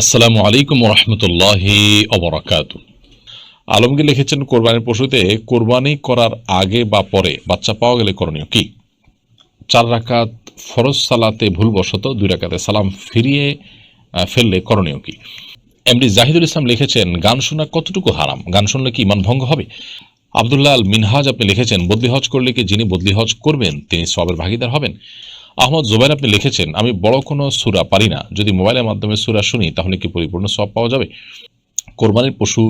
আসসালামু আলাইকুম রহমতুল্লাহি অবরাকাত আলমগীর লিখেছেন, কোরবানির পশুতে কোরবানি করার আগে বা পরে বাচ্চা পাওয়া গেলে করণীয় কি? চার রাকাত ফরজ সালাতে ভুলবশত দুই রাকাতে সালাম ফিরিয়ে ফেললে করণীয় কি? এমডি জাহিদুল ইসলাম লিখেছেন, গান শোনা কতটুকু হারাম? গান শুনলে কি ইমান ভঙ্গ হবে? আবদুল্লাহ আল মিনহাজ আপনি লিখেছেন, বদলি হজ করলে কি যিনি বদলি হজ করবেন, তিনি সবের ভাগিদার হবেন? আহমদ জোবাইর আপনি লিখেছেন, আমি বড় কোনো সুরা পারি না। যদি মোবাইলের মাধ্যমে সুরা শুনি, তাহলে কি পরিপূর্ণ সব পাওয়া যাবে? কোরবানির পশু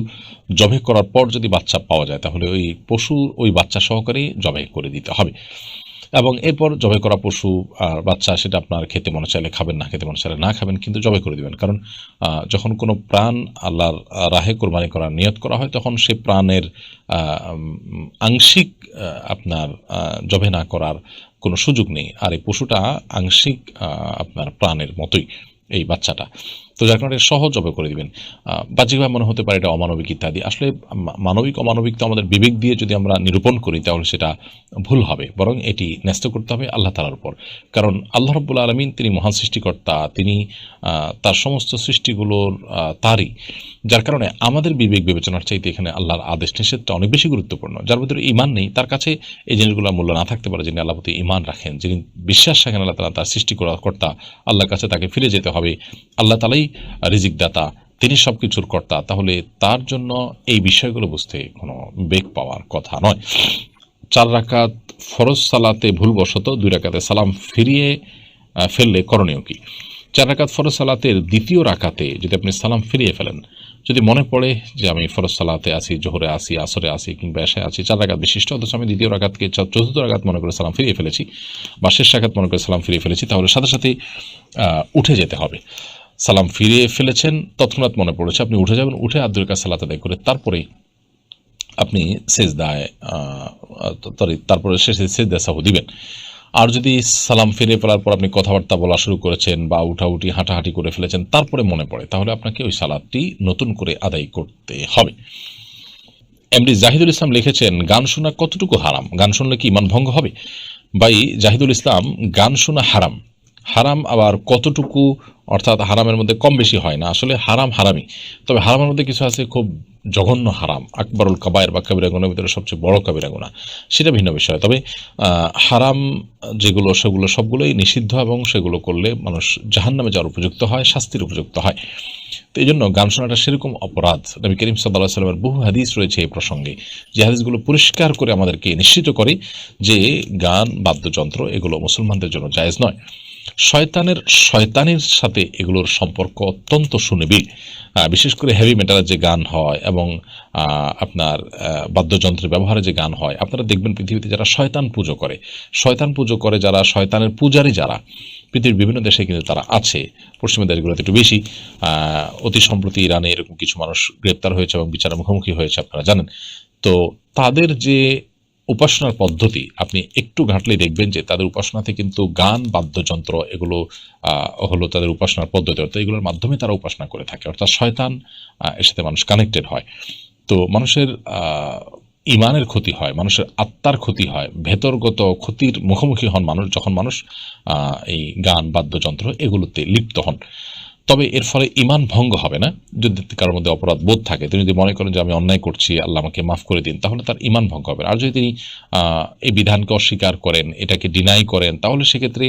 জবে করার পর যদি বাচ্চা পাওয়া যায়, তাহলে ওই পশু ওই বাচ্চা সহকারেই জবে করে দিতে হবে। এবং এরপর জবে করা পশু আর বাচ্চা, সেটা আপনার খেতে মনে চাইলে খাবেন না, খেতে মনে চাইলে না খাবেন, কিন্তু জবে করে দিবেন। কারণ যখন কোনো প্রাণ আল্লাহর রাহে কোরবানি করার নিয়ত করা হয়, তখন সে প্রাণের আংশিক আপনার জবে না করার কোনো সুযোগ নেই। আর এই পশুটা আংশিক আপনার প্রাণের মতোই এই বাচ্চাটা। তো যার কারণে সহজ জবে করে দিবেন। বাহ্যিকভাবে মনে হতে পারে এটা অমানবিক ইত্যাদি। আসলে মানবিক, অমানবিক তো আমাদের বিবেক দিয়ে যদি আমরা নিরূপণ করি, তাহলে সেটা ভুল হবে। বরং এটি ন্যস্ত করতে হবে আল্লাহ তালার উপর। কারণ আল্লাহ রব্বুল আলমিন তিনি মহান সৃষ্টিকর্তা, তিনি তার সমস্ত সৃষ্টিগুলোর তারই। যার কারণে আমাদের বিবেক বিবেচনার চাইতে এখানে আল্লাহর আদেশ নিষেধটা অনেক বেশি গুরুত্বপূর্ণ। যার ভিতরে ইমান নেই, তার কাছে এই জিনিসগুলোর মূল্য না থাকতে পারে যিনি আল্লাহ প্রতি ইমান রাখেন। যিনি বিশ্বাস রাখেন আল্লাহ তালা তার সৃষ্টি করা কর্তা, আল্লাহর কাছে তাকে ফিরে যেতে হবে। আল্লাহ তালাই রিজিক দাতা তিনি সব কিছুর কর্তা। তাহলে তার জন্য এই বিষয়গুলো বুঝতে কোনো বেগ পাওয়ার কথা নয়। চার রাকাত ফরজ সালাতে ভুলবশত দুই রাকাতে সালাম ফিরিয়ে ফেললে করণীয় কি? চার রাকাত ফরজ সালাতের দ্বিতীয় রাকাতে যদি আপনি সালাম ফিরিয়ে ফেলেন, যদি মনে পড়ে যে আমি ফরজ সালাতে আছি, জোহরে আসি আসরে আসি কিংবা এসায় আছি, চার রাকাত বিশিষ্ট, অথচ আমি দ্বিতীয় রাকাতকে চতুর্থ রাকাত মনে করে সালাম ফিরিয়ে ফেলেছি বা শেষ রাকাত মনে করে সালাম ফিরিয়ে ফেলেছি, তাহলে সাথে সাথে উঠে যেতে হবে। সালাম ফিরিয়ে ফেলেছেন, তৎক্ষণাৎ মনে পড়েছে আপনি উঠে যাবেন, উঠে আব্দুল কাজ সালাত আদায় করে তারপরে আপনি সেজদায় সরি তারপরে শেষে সেজদা সাহু দিবেন। আর যদি সালাম ফিরে ফেলার পর আপনি কথাবার্তা বলা শুরু করেছেন বা উঠাউঠি হাঁটাহাঁটি করে ফেলেছেন, তারপরে মনে পড়ে, তাহলে আপনাকে ওই সালাদটি নতুন করে আদায় করতে হবে। এমডি জাহিদুল ইসলাম লিখেছেন, গান শোনা কতটুকু হারাম? গান শুনলে কি ইমান ভঙ্গ হবে? ভাই, জাহিদুল ইসলাম, গান শোনা হারাম। হারাম আবার কতটুকু? অর্থাৎ হারামের মধ্যে কম বেশি হয় না। আসলে হারাম হারামই। তবে হারামের মধ্যে কিছু আছে খুব জঘন্য হারাম। আকবরুল কাবায়ের বা কবিরা ভিতরে সবচেয়ে বড় কবিরা গুণা। সেটা ভিন্ন বিষয়। তবে হারাম যেগুলো, সেগুলো সবগুলোই নিষিদ্ধ এবং সেগুলো করলে মানুষ জাহান্নামে যাওয়ার উপযুক্ত হয়, শাস্তির উপযুক্ত হয়। তো এই জন্য গান শোনাটা সেরকম অপরাধ। নবী করিম সাল্লাহ সাল্লামের বহু হাদিস রয়েছে এই প্রসঙ্গে। যে হাদিসগুলো পরিষ্কার করে আমাদেরকে নিশ্চিত করে যে গান, বাদ্যযন্ত্র এগুলো মুসলমানদের জন্য জায়েজ নয়। শয়তানের শয়তানের সাথে এগুলোর সম্পর্ক অত্যন্ত সুনিবিড়। বিশেষ করে হেভি মেটালের যে গান হয় এবং আপনার বাদ্যযন্ত্রের ব্যবহারে যে গান হয়, আপনারা দেখবেন পৃথিবীতে যারা শয়তান পুজো করে, শয়তান পুজো করে যারা শয়তানের পূজারী যারা, পৃথিবীর বিভিন্ন দেশে কিন্তু তারা আছে, পশ্চিমা দেশগুলোতে একটু বেশি অতি সম্প্রতি ইরানে এরকম কিছু মানুষ গ্রেপ্তার হয়েছে এবং বিচারের মুখোমুখি হয়েছে, আপনারা জানেন। তো তাদের যে উপাসনার পদ্ধতি, আপনি একটু ঘাটলেই দেখবেন যে তাদের উপাসনাতে কিন্তু গান, বাদ্যযন্ত্র এগুলো হলো তাদের উপাসনার পদ্ধতি। অর্থাৎ এগুলোর মাধ্যমে তারা উপাসনা করে থাকে। অর্থাৎ শয়তান এর সাথে মানুষ কানেক্টেড হয়। তো মানুষের ইমানের ক্ষতি হয়, মানুষের আত্মার ক্ষতি হয়, ভেতরগত ক্ষতির মুখোমুখি হন মানুষ, যখন মানুষ এই গান, বাদ্যযন্ত্র এগুলোতে লিপ্ত হন। তবে এর ফলে ইমান ভঙ্গ হবে না। যদি কারোর মধ্যে অপরাধ বোধ থাকে, তিনি যদি মনে করেন যে আমি অন্যায় করছি, আল্লাহ আমাকে মাফ করে দিন, তাহলে তার ইমান ভঙ্গ হবে। আর যদি তিনি এই বিধানকে অস্বীকার করেন, এটাকে ডিনাই করেন, তাহলে সেক্ষেত্রে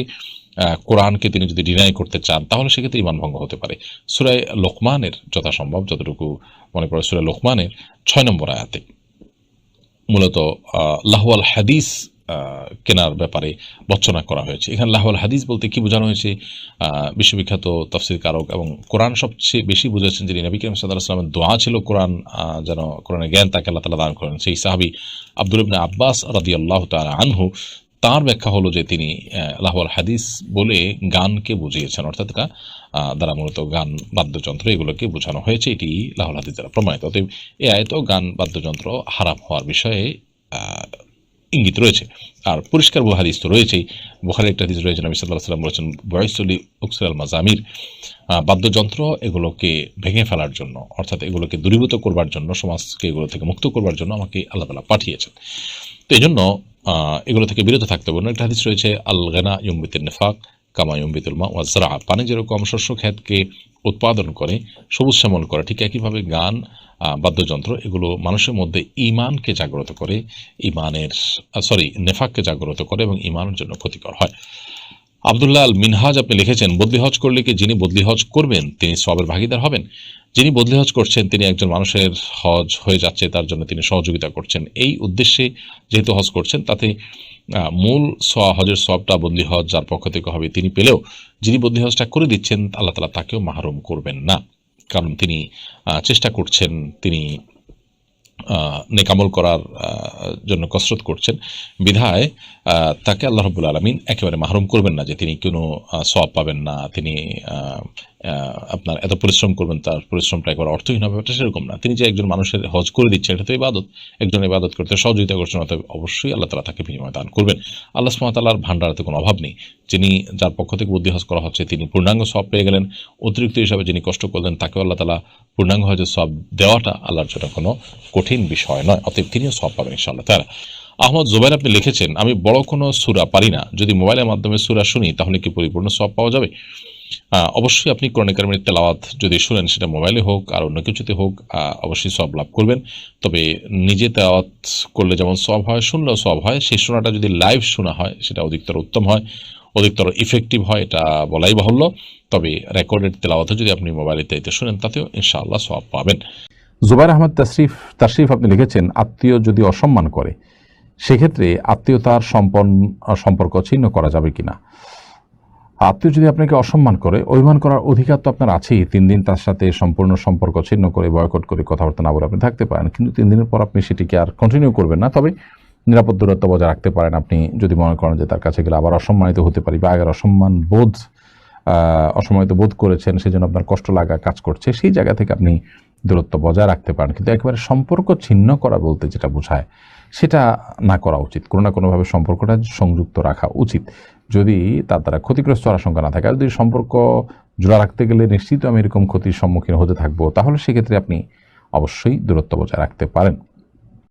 কোরআনকে তিনি যদি ডিনাই করতে চান, তাহলে সেক্ষেত্রে ইমান ভঙ্গ হতে পারে। সুরায় লোকমানের যথাসম্ভব, যতটুকু মনে পড়ে সুরায় লোকমানের, ছয় নম্বর আয়াতে। মূলত লাহওয়াল হাদিস কেনার ব্যাপারে বর্চনা করা হয়েছে। এখানে লাহওয়াল হাদিস বলতে কি বোঝানো হয়েছে? বিশ্ববিখ্যাত তফসির কারক এবং কোরআন সবচেয়ে বেশি বুঝেছেন যিনি নবী করিম সাল্লামের দোয়া ছিল কোরআন যেন কোরআনের জ্ঞান তাকে আল্লাহ তালা দান করেন। সেই সাহাবি আব্দুল ইবনে আব্বাস রাদি আল্লাহ আনহু, তার ব্যাখ্যা হলো যে তিনি লাহওয়াল হাদিস বলে গানকে বুঝিয়েছেন, অর্থাৎ এটা দ্বারা মূলত গান, বাদ্যযন্ত্র এগুলোকে বোঝানো হয়েছে। এটি লাহওয়াল হাদিস দ্বারা প্রমাণিত। অতএব এ আয়ত গান, বাদ্যযন্ত্র হারাম হওয়ার বিষয়ে ইঙ্গিত রয়েছে। আর পরিষ্কার হাদিস তো রয়েছেই। বুখারের একটা হাদিস রয়েছে, নবী সাল্লাহ সাল্লাম বলেছেন বয়সলি উকসাল মাজামির। বাদ্যযন্ত্র এগুলোকে ভেঙে ফেলার জন্য, অর্থাৎ এগুলোকে দূরীভূত করবার জন্য, সমাজকে এগুলো থেকে মুক্ত করবার জন্য আমাকে আল্লাহ তালা পাঠিয়েছেন। তো এই জন্য এগুলো থেকে বিরত থাকতে হবে। একটা হাদিস রয়েছে আল গানা ইমবিতের নেফাক কামায়ুম্বিতুল মা ওয়াজরা পানি যেরকম শস্য ক্ষেতকে উৎপাদন করে, সবুজ শ্যামল করে, ঠিক একইভাবে গান বাদ্যযন্ত্র, এগুলো মানুষের মধ্যে ইমানকে জাগ্রত করে ইমানের সরি নেফাককে জাগ্রত করে এবং ইমানের জন্য ক্ষতিকর হয়। আবদুল্লাহ আল মিনহাজ আপনি লিখেছেন, বদলি হজ করলে কি যিনি বদলি হজ করবেন, তিনি সবের ভাগিদার হবেন? যিনি বদলি হজ করছেন, তিনি একজন মানুষের হজ হয়ে যাচ্ছে, তার জন্য তিনি সহযোগিতা করছেন। এই উদ্দেশ্যে যেহেতু হজ করছেন, তাতে মূল সোয়া হজের সবটা বদলি হজ, যার পক্ষ থেকে হবে, তিনি পেলেও যিনি বদলি হজটা করে দিচ্ছেন, আল্লাহ তালা তাকেও মাহরুম করবেন না। কারণ তিনি চেষ্টা করছেন, তিনি নেকামল করার জন্য কসরত করছেন। বিধায় তাকে আল্লাহ রবুল আলমিন একেবারে মাহরুম করবেন না যে তিনি কোনো সব পাবেন না। তিনি আপনার এত পরিশ্রম করবেন, তার পরিশ্রমটা একবার অর্থহীন হবে সেরকম না। তিনি যে একজন মানুষের হজ করে দিচ্ছেন এটা তো ইবাদত। একজন ইবাদত করতে সহযোগিতা করছেন, অতএব অবশ্যই আল্লাহ তালা তাকে বিনিময় দান করবেন। আল্লাহ সুমতাল্লাহর ভান্ডারাতে কোনো অভাব নেই। যিনি যার পক্ষ থেকে বুদ্ধি হজ করা হচ্ছে, তিনি পূর্ণাঙ্গ সব পেয়ে গেলেন। অতিরিক্ত হিসাবে যিনি কষ্ট করলেন, তাকেও আল্লাহ তালা পূর্ণাঙ্গ হজের সব দেওয়াটা আল্লাহর জন্য কোনো কঠিন বিষয় নয়, অতএব তিনিও সব পাবেন ইনশাআল্লাহ তারা আহমদ জুবাইর আপনি লিখেছেন, আমি বড় কোনো সুরা পারি না। যদি মোবাইলের মাধ্যমে সুরা শুনি, তাহলে কি পরিপূর্ণ সব পাওয়া যাবে? অবশ্যই আপনি ক্রনিকারমের তেলাওয়াত যদি শুনেন, সেটা মোবাইলে হোক আর অন্য কিছুতে হোক অবশ্যই সব লাভ করবেন। তবে নিজে তেলাওয়াত করলে যেমন সব হয়, শুনলেও সব হয়। সেই শোনাটা যদি লাইভ শোনা হয়, সেটা অধিকতর উত্তম হয়, অধিকতর ইফেক্টিভ হয়, এটা বলাই বাহুল্য। তবে রেকর্ডেড তেলাওয়াতে যদি আপনি মোবাইলে তাইতে শুনেন, তাতেও ইনশাআল্লাহ সব পাবেন। জুবাইর আহমদ তাশরিফ তাশরিফ আপনি লিখেছেন, আত্মীয় যদি অসম্মান করে, সেক্ষেত্রে আত্মীয়তার সম্পন্ন সম্পর্ক ছিন্ন করা যাবে কিনা? আত্মীয় যদি আপনাকে অসম্মান করে, অভিমান করার অধিকার তো আপনার আছেই। তিন দিন তার সাথে সম্পূর্ণ সম্পর্ক ছিন্ন করে, বয়কট করে কথাবার্তা না বলে আপনি থাকতে পারেন। কিন্তু তিন দিনের পর আপনি সেটিকে আর কন্টিনিউ করবেন না। তবে নিরাপদ দূরত্ব বজায় রাখতে পারেন আপনি, যদি মনে করেন যে তার কাছে গেলে আবার অসম্মানিত হতে পারি বা আগের অসম্মান বোধ অসম্মানিত বোধ করেছেন সেই জন্য আপনার কষ্ট লাগা কাজ করছে, সেই জায়গা থেকে আপনি দূরত্ব বজায় রাখতে পারেন। কিন্তু একেবারে সম্পর্ক ছিন্ন করা বলতে যেটা বোঝায়, সেটা না করা উচিত। কোনো না কোনোভাবে সম্পর্কটা সংযুক্ত রাখা উচিত। যদি তার দ্বারা ক্ষতিগ্রস্ত হওয়ার আশঙ্কা না থাকে যদি সম্পর্ক জোড়া রাখতে গেলে নিশ্চিত আমি এরকম ক্ষতির সম্মুখীন হতে থাকব, তাহলে সেক্ষেত্রে আপনি অবশ্যই দূরত্ব বজায় রাখতে পারেন।